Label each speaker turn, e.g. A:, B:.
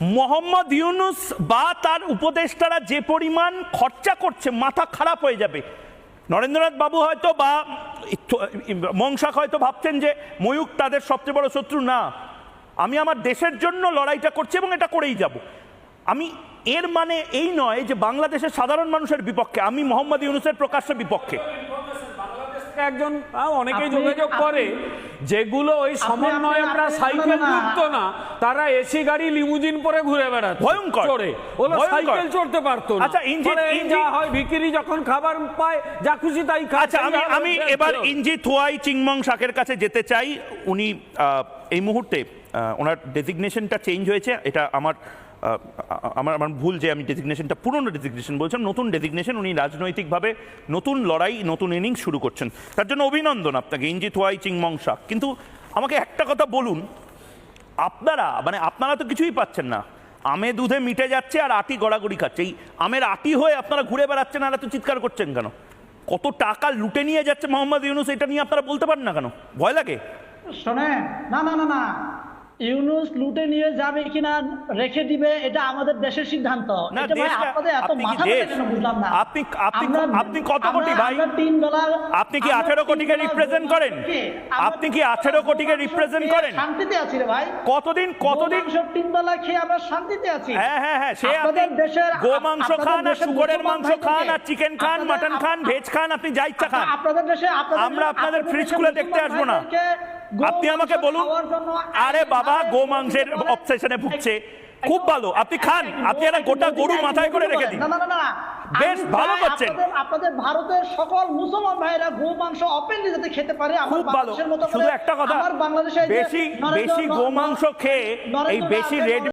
A: মোহাম্মদ ইউনুস বা তার উপদেষ্টারা যে পরিমাণ খরচা করছে, মাথা খারাপ হয়ে যাবে। নরেন্দ্রনাথ বাবু হয়তো বা মংসাক হয়তো ভাবছেন যে ময়ূক তাদের সবচেয়ে বড় শত্রু। না, আমি আমার দেশের জন্য লড়াইটা করছি এবং এটা করেই যাব। আমি এর মানে এই নয় যে বাংলাদেশের সাধারণ মানুষের বিপক্ষে, আমি মোহাম্মদ ইউনুসের প্রকাশ্য বিপক্ষে।
B: একজন অনেকেই যোগাযোগ করে যেগুলো ওই সমন্বয়করা সাইকেল। যুক্ত না। তারা এসি গাড়ি লিমুজিন পরে ঘুরে বেড়াচ্ছে
A: ভয়ঙ্কর।
B: চড়ে ওরা সাইকেল চড়তে পারতো না।
A: আচ্ছা, ইঞ্জিন-
B: যা হয় ভিকিরি যখন খাবার পায় যা খুশি তাই খায়।
A: আচ্ছা আমি আমি এবার ইঞ্জি থুয়াই চিংমং শাকের কাছে যেতে চাই। উনি আহ, এই মুহূর্তে আহ, ওনার ডেজিগনেশনটা চেঞ্জ হয়েছে। এটা আমার আমার আমার ভুল যে আমি ডেজিগনেশনটা পুরনো ডেজিগনেশন বলছেন নতুন ডেজিগনেশন উনি রাজনৈতিকভাবে নতুন লড়াই, নতুন ইনিংস শুরু করছেন। তার জন্য অভিনন্দন আপনাকে ইঞ্জি থুয়াই চিংমং শাক কিন্তু আমাকে একটা কথা বলুন, আপনারা মানে আপনারা তো কিছুই পাচ্ছেন না। আমে দুধে মিটে যাচ্ছে আর আটি গড়াগড়ি খাচ্ছে। এই আমের আটি হয়ে আপনারা ঘুরে বেড়াচ্ছেন আর এত চিৎকার করছেন কেন? কত টাকা লুটে নিয়ে যাচ্ছে মোহাম্মদ ইউনুস, এটা নিয়ে আপনারা বলতে পারেন না কেন? ভয় লাগে?
C: শোনেন, না না না না। ইউনুস লুটে নিয়ে যাবে কিনা রেখে দিবে এটা আমাদের দেশের সিদ্ধান্ত।
A: আপনি আপনি- আপনি- কত কোটি ভাই? আপনি কি
C: আমরা
A: 18
C: তিন
A: কোটিকে represent করেন? আপনি কি
C: তিন
A: 18
C: ডলার
A: কোটিকে
C: খেয়ে
A: করেন?
C: শান্তিতে আছি রে ভাই।
A: কতদিন কতদিন?
C: গোমাংস তিন ডলার খেয়ে আমরা শান্তিতে আছি।
A: হ্যাঁ হ্যাঁ হ্যাঁ সে
C: আপনাদের দেশের
A: গোমাংস
C: আপনাদের
A: খান আর শুকরের মাংস খান আর চিকেন খান মাটন খান ভেজ খান আপনি যা ইচ্ছা খান।
C: আপনাদের দেশে
A: আমরা আপনাদের ফ্রিজ খুলে দেখতে আসব না। আপনি আমাকে বলুন আরে বাবা গো
C: মাংসের
A: অবসেশনে ভুগছে। খুব ভালো। আপনি খান। আপনি একটা গোটা গরু মাথায় করে রেখে দিন। বেশ, ভালো করছেন।
C: আপনাদের ভারতের সকল মুসলমান ভাইরা গো মাংস অপেনলি যাতে খেতে পারে
A: খুব ভালো।
C: মতো
A: শুধু একটা কথা। বেশি বেশি
C: গো
A: মাংস খেয়ে এই বেশি রেড